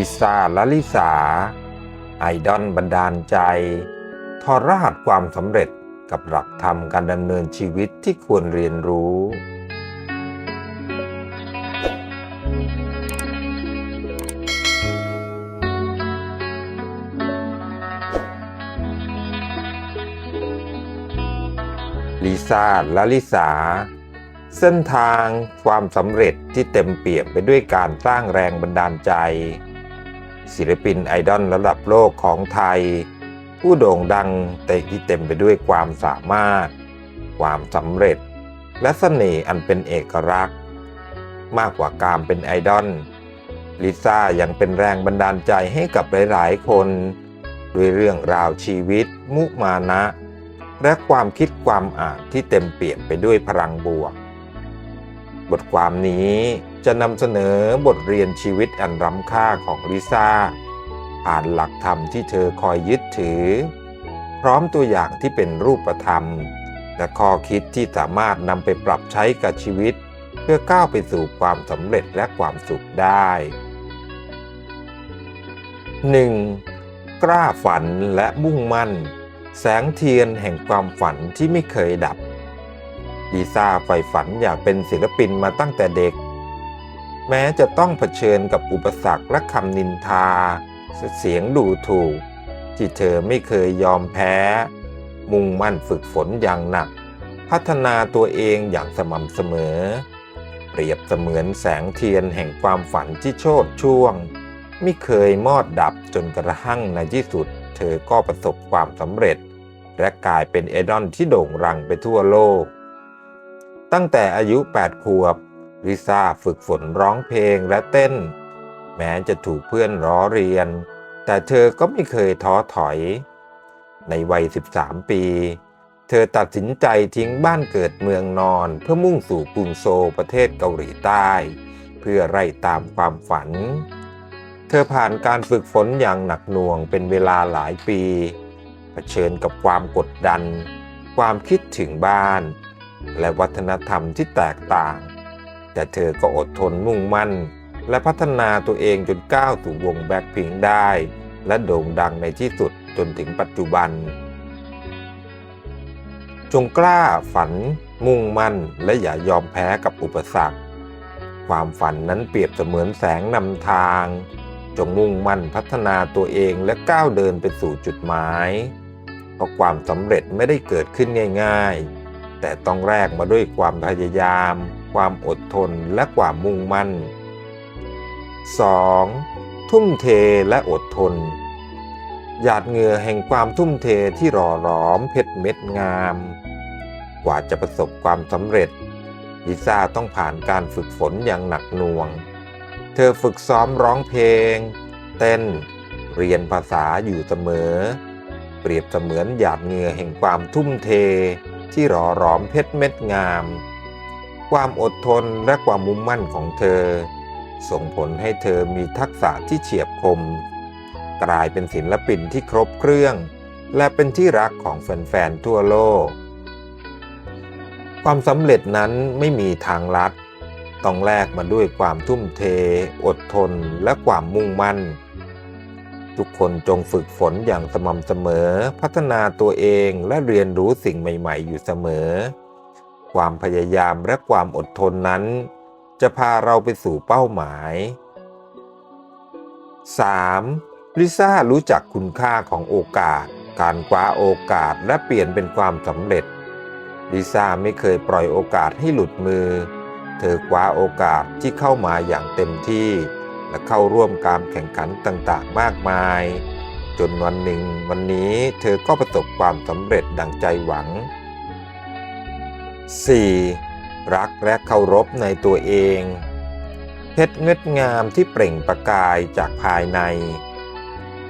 ลิซ่าและลิสา ไอดอลบันดาลใจ ทอรหัสความสำเร็จกับหลักธรรมการดำเนินชีวิตที่ควรเรียนรู้ ลิซ่าและลิสาเส้นทางความสำเร็จที่เต็มเปี่ยมไปด้วยการสร้างแรงบันดาลใจ ศิลปินไอดอลระดับโลกของไทย ผู้โด่งดังแต่ที่เต็มไปด้วยความสามารถ ความสำเร็จ และเสน่ห์อันเป็นเอกลักษณ์ มากกว่าการเป็นไอดอลลิซ่ายังเป็นแรงบันดาลใจให้กับหลาย ๆ คนด้วยเรื่องราวชีวิต มุมานะ และความคิดความอ่านที่เต็มเปี่ยมไปด้วยพลังบวก บทความนี้จะนำเสนอบทเรียนชีวิตอันล้ำค่าของลิซ่า ผ่านหลักธรรมที่เธอคอยยึดถือ พร้อมตัวอย่างที่เป็นรูปธรรม และข้อคิดที่สามารถนำไปปรับใช้กับชีวิต เพื่อก้าวไปสู่ความสำเร็จและความสุขได้ 1. กล้าฝันและมุ่งมั่น แสงเทียนแห่งความฝันที่ไม่เคยดับ ลิซ่าใฝ่ฝันอยากเป็นศิลปินมาตั้งแต่เด็ก แม้จะต้องเผชิญกับอุปสรรคและคำนินทา เสียงดูถูก ที่เธอไม่เคยยอมแพ้ มุ่งมั่นฝึกฝนอย่างหนัก พัฒนาตัวเองอย่างสม่ำเสมอ เปรียบเสมือนแสงเทียนแห่งความฝันที่โชดช่วง ไม่เคยมอดดับจนกระทั่งในที่สุด เธอก็ประสบความสำเร็จ และกลายเป็นไอดอลที่โด่งดังไปทั่วโลก ตั้งแต่อายุ 8 ขวบ ลิซ่าฝึกฝนร้องเพลงและเต้น แม้จะถูกเพื่อนล้อเรียน แต่เธอก็ไม่เคยท้อถอย ในวัย 13 ปี เธอตัดสินใจทิ้งบ้านเกิดเมืองนอนเพื่อมุ่งสู่กรุงโซลประเทศเกาหลีใต้ เพื่อไล่ตามความฝัน เธอผ่านการฝึกฝนอย่างหนักหน่วงเป็นเวลาหลายปีเผชิญกับความกดดัน ความคิดถึงบ้าน และวัฒนธรรมที่แตกต่าง แต่เธอก็อดทนมุ่งมั่น และพัฒนาตัวเองจนก้าวสู่วงแบ็คพิงได้ และโด่งดังในที่สุดจนถึงปัจจุบัน จงกล้าฝัน มุ่งมั่น และอย่ายอมแพ้กับอุปสรรค ความฝันนั้นเปรียบเสมือนแสงนำทาง จงมุ่งมั่นพัฒนาตัวเองและก้าวเดินไปสู่จุดหมาย เพราะความสำเร็จไม่ได้เกิดขึ้นง่าย ๆ แต่ต้องแลกมาด้วยความพยายาม ความอดทนและความมุ่งมั่น 2. ทุ่มเทและอดทน หยาดเหงื่อแห่งความทุ่มเทที่หล่อหลอมเพชรเม็ดงาม กว่าจะประสบความสำเร็จ ลิซ่าต้องผ่านการฝึกฝนอย่างหนักหน่วง เธอฝึกซ้อมร้องเพลง เต้น เรียนภาษาอยู่เสมอ เปรียบเสมือนหยาดเหงื่อแห่งความทุ่มเท ที่หล่อหลอมเพชรเม็ดงาม ความอดทนและความมุ่งมั่นของเธอ ส่งผลให้เธอมีทักษะที่เฉียบคม กลายเป็นศิลปินที่ครบเครื่อง และเป็นที่รักของแฟนๆทั่วโลก ความสำเร็จนั้นไม่มีทางลัด ต้องแลกมาด้วยความทุ่มเท อดทนและความมุ่งมั่น ทุกคนจงฝึกฝนอย่างสม่ำเสมอ พัฒนาตัวเองและเรียนรู้สิ่งใหม่ ๆ อยู่เสมอ ความพยายามและความอดทนนั้น จะพาเราไปสู่เป้าหมาย 3. ลิซ่ารู้จักคุณค่าของโอกาส การคว้าโอกาสและเปลี่ยนเป็นความสำเร็จ ลิซ่าไม่เคยปล่อยโอกาสให้หลุดมือ เธอคว้าโอกาสที่เข้ามาอย่างเต็มที่ และเข้าร่วมการแข่งขันต่างๆ มากมาย จนวันหนึ่งวันนี้เธอก็ประสบความสำเร็จดังใจหวัง 4. รักและเคารพในตัวเอง เพชรเงดงามที่เปล่งประกายจากภายใน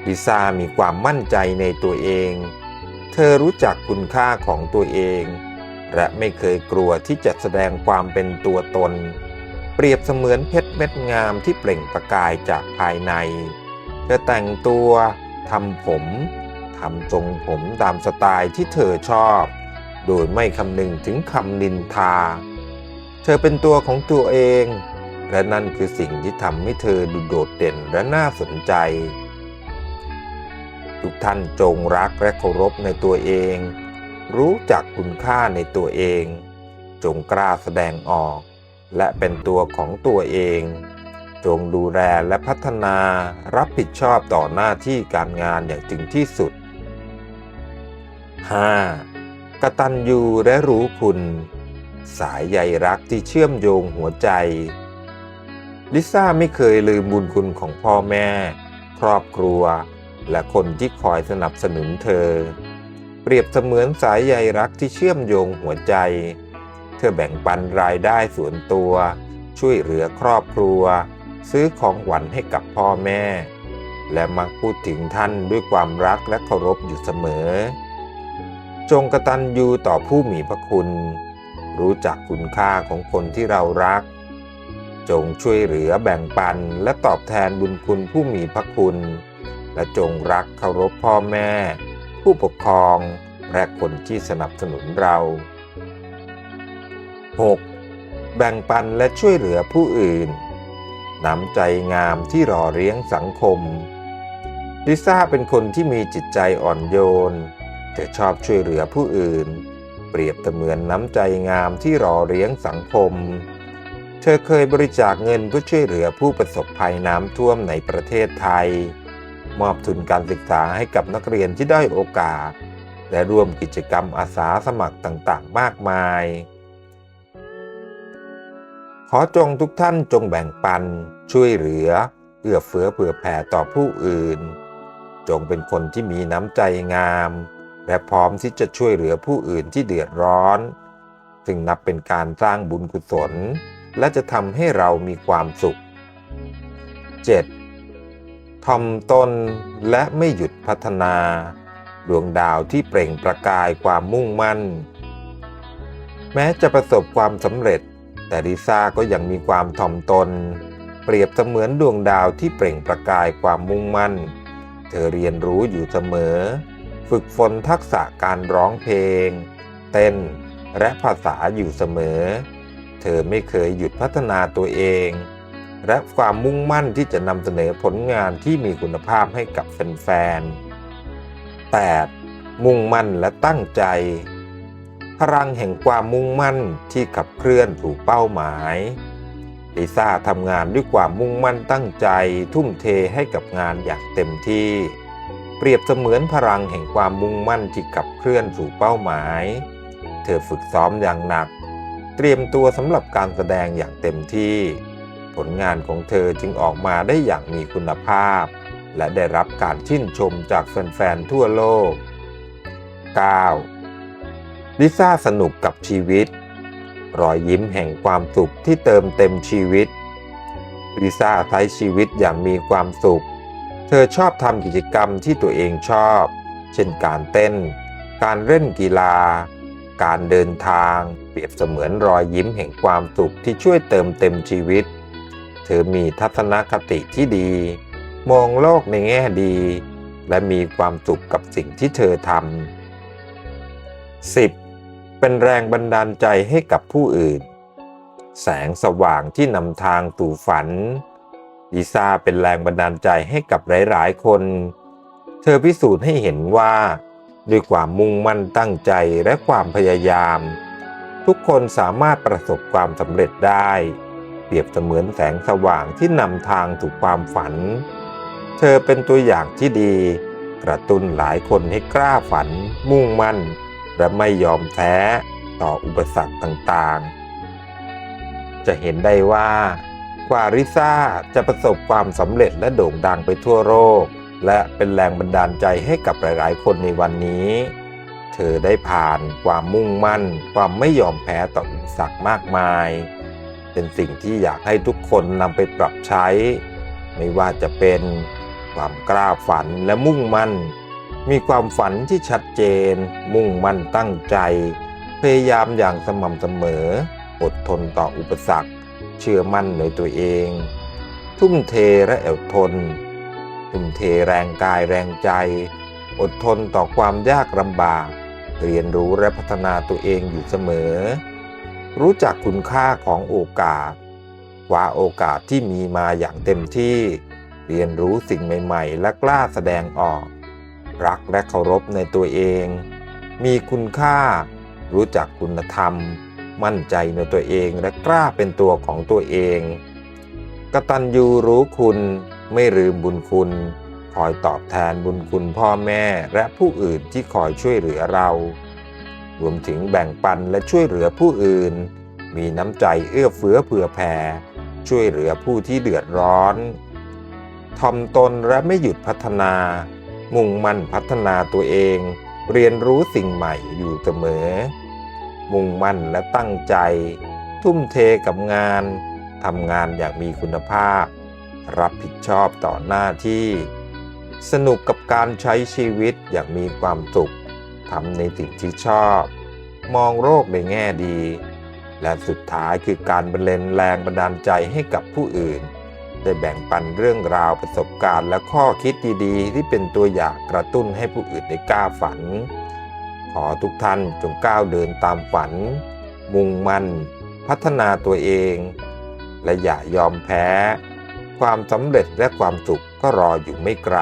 ลิซ่ามีความมั่นใจในตัวเอง เธอรู้จักคุณค่าของตัวเอง และไม่เคยกลัวที่จะแสดงความเป็นตัวตน เปรียบเสมือนเพชรเม็ดงามที่เปล่งประกายจากภายใน เธอแต่งตัวทำผมทำทรงผมตามสไตล์ที่เธอชอบ โดยไม่คำนึงถึงคำนินทา เธอเป็นตัวของตัวเอง และนั่นคือสิ่งที่ทำให้เธอดูโดดเด่นและน่าสนใจ ทุกท่านจงรักและเคารพในตัวเอง รู้จักคุณค่าในตัวเอง จงกล้าแสดงออก และเป็นตัวของตัวเอง จงดูแลและพัฒนารับผิดชอบต่อหน้าที่การงานอย่างถึงที่สุด 5. กตัญญูและรู้คุณ สายใยรักที่เชื่อมโยงหัวใจ ลิซ่าไม่เคยลืมบุญคุณของพ่อแม่ ครอบครัว และคนที่คอยสนับสนุนเธอ เปรียบเสมือนสายใยรักที่เชื่อมโยงหัวใจ เธอแบ่งปันรายได้ส่วนตัว ช่วยเหลือครอบครัว ซื้อของขวัญให้กับพ่อแม่ และมักพูดถึงท่านด้วยความรักและเคารพอยู่เสมอ จงกระตัญญูต่อผู้มีพระคุณ รู้จักคุณค่าของคนที่เรารัก จงช่วยเหลือแบ่งปันและตอบแทนบุญคุณผู้มีพระคุณ และจงรักเคารพพ่อแม่ ผู้ปกครองและคนที่สนับสนุนเรา 6. แบ่งปันและช่วยเหลือผู้อื่น น้ำใจงามที่รอเลี้ยงสังคม ลิซ่าเป็นคนที่มีจิตใจอ่อนโยน แต่ชอบช่วยเหลือผู้อื่น เปรียบเสมือนน้ำใจงามที่รอเลี้ยงสังคม เธอเคยบริจาคเงินเพื่อช่วยเหลือผู้ประสบภัยน้ำท่วมในประเทศไทย มอบทุนการศึกษาให้กับนักเรียนที่ได้โอกาส และร่วมกิจกรรมอาสาสมัครต่างๆ มากมาย ขอจงทุกท่านจงแบ่งปัน ช่วยเหลือ เอื้อเฟื้อเผื่อแผ่ต่อผู้อื่น จงเป็นคนที่มีน้ำใจงาม และพร้อมที่จะช่วยเหลือผู้อื่นที่เดือดร้อน ซึ่งนับเป็นการสร้างบุญกุศล และจะทำให้เรามีความสุข 7. ทอมตนและไม่หยุดพัฒนา ดวงดาวที่เปล่งประกายความมุ่งมั่น แม้จะประสบความสำเร็จ แต่ลิซ่าก็ยังมีความถ่อมตน เปรียบเสมือนดวงดาวที่เปล่งประกายความมุ่งมั่น เธอเรียนรู้อยู่เสมอ ฝึกฝนทักษะการร้องเพลง เต้นและภาษาอยู่เสมอ เธอไม่เคยหยุดพัฒนาตัวเอง และความมุ่งมั่นที่จะนำเสนอผลงานที่มีคุณภาพให้กับแฟนๆ 8. มุ่งมั่นและตั้งใจ พลังแห่งความมุ่งมั่นที่ขับเคลื่อนถูกเป้าหมายลิซ่าทำงานด้วยความมุ่งมั่นตั้งใจ ทุ่มเทให้กับงานอย่างเต็มที่ เปรียบเสมือนพลังแห่งความมุ่งมั่นที่ขับเคลื่อนสู่เป้าหมาย เธอฝึกซ้อมอย่างหนัก เตรียมตัวสำหรับการแสดงอย่างเต็มที่ ผลงานของเธอจึงออกมาได้อย่างมีคุณภาพ และได้รับการชื่นชมจากแฟนๆทั่วโลก 9. ลิซ่าสนุกกับชีวิต รอยยิ้มแห่งความสุขที่เติมเต็มชีวิต ลิซ่าใช้ชีวิตอย่างมีความสุข เธอชอบทำกิจกรรมที่ตัวเองชอบ เช่นการเต้น การเล่นกีฬา การเดินทาง เปรียบเสมือนรอยยิ้มแห่งความสุขที่ช่วยเติมเต็มชีวิต เธอมีทัศนคติที่ดี มองโลกในแง่ดี และมีความสุขกับสิ่งที่เธอทำ 10. เป็นแรงบันดาลใจให้กับผู้อื่น แสงสว่างที่นำทางตู่ฝัน ลิซ่าเป็นแรงบันดาลใจให้กับหลายๆ คน เธอพิสูจน์ให้เห็นว่า ด้วยความมุ่งมั่นตั้งใจและความพยายาม ทุกคนสามารถประสบความสำเร็จได้ เปรียบเสมือนแสงสว่างที่นำทางสู่ความฝัน เธอเป็นตัวอย่างที่ดี กระตุ้นหลายคนให้กล้าฝัน มุ่งมั่น และไม่ยอมแพ้ต่ออุปสรรคต่างๆ จะเห็นได้ว่ากว่าริซ่าจะประสบความสำเร็จและโด่งดังไปทั่วโลกและเป็นแรงบันดาลใจให้กับหลายๆ คนในวันนี้ เธอได้ผ่านความมุ่งมั่น ความไม่ยอมแพ้ต่ออุปสรรคมากมาย เป็นสิ่งที่อยากให้ทุกคนนำไปปรับใช้ ไม่ว่าจะเป็นความกล้าฝันและมุ่งมั่น มีความฝันที่ชัดเจน มุ่งมั่นตั้งใจ พยายามอย่างสม่ำเสมอ อดทนต่ออุปสรรค เชื่อมั่นในตัวเอง ทุ่มเทและอดทน ทุ่มเทแรงกายแรงใจ อดทนต่อความยากลำบาก เรียนรู้และพัฒนาตัวเองอยู่เสมอ รู้จักคุณค่าของโอกาสคว้าโอกาสที่มีมาอย่างเต็มที่ เรียนรู้สิ่งใหม่ ๆ และกล้าแสดงออก รักและเคารพในตัวเอง มีคุณค่า รู้จักคุณธรรม มั่นใจในตัวเองและกล้าเป็นตัวของตัวเอง กตัญญูรู้คุณไม่ลืมบุญคุณ คอยตอบแทนบุญคุณพ่อแม่และผู้อื่นที่คอยช่วยเหลือเรา รวมถึงแบ่งปันและช่วยเหลือผู้อื่น มีน้ำใจเอื้อเฟื้อเผื่อแผ่ช่วยเหลือผู้ที่เดือดร้อนทอมตนและไม่หยุดพัฒนา มุ่งมั่นพัฒนาตัวเอง เรียนรู้สิ่งใหม่อยู่เสมอ มุ่งมั่นและตั้งใจ ทุ่มเทกับงานทำงานอย่างมีคุณภาพ รับผิดชอบต่อหน้าที่ สนุกกับการใช้ชีวิตอย่างมีความสุขทำในสิ่งที่ชอบ มองโลกในแง่ดี และสุดท้ายคือการบรรเลงแรงบันดาลใจให้กับผู้อื่น ได้แบ่งปันเรื่องราวประสบการณ์ และข้อคิดดีๆ ที่เป็นตัวอย่างกระตุ้นให้ผู้อื่นได้กล้าฝัน ขอทุกท่านจงก้าวเดินตามฝัน มุ่งมั่น พัฒนาตัวเอง และอย่ายอมแพ้ ความสำเร็จและความสุขก็รออยู่ไม่ไกล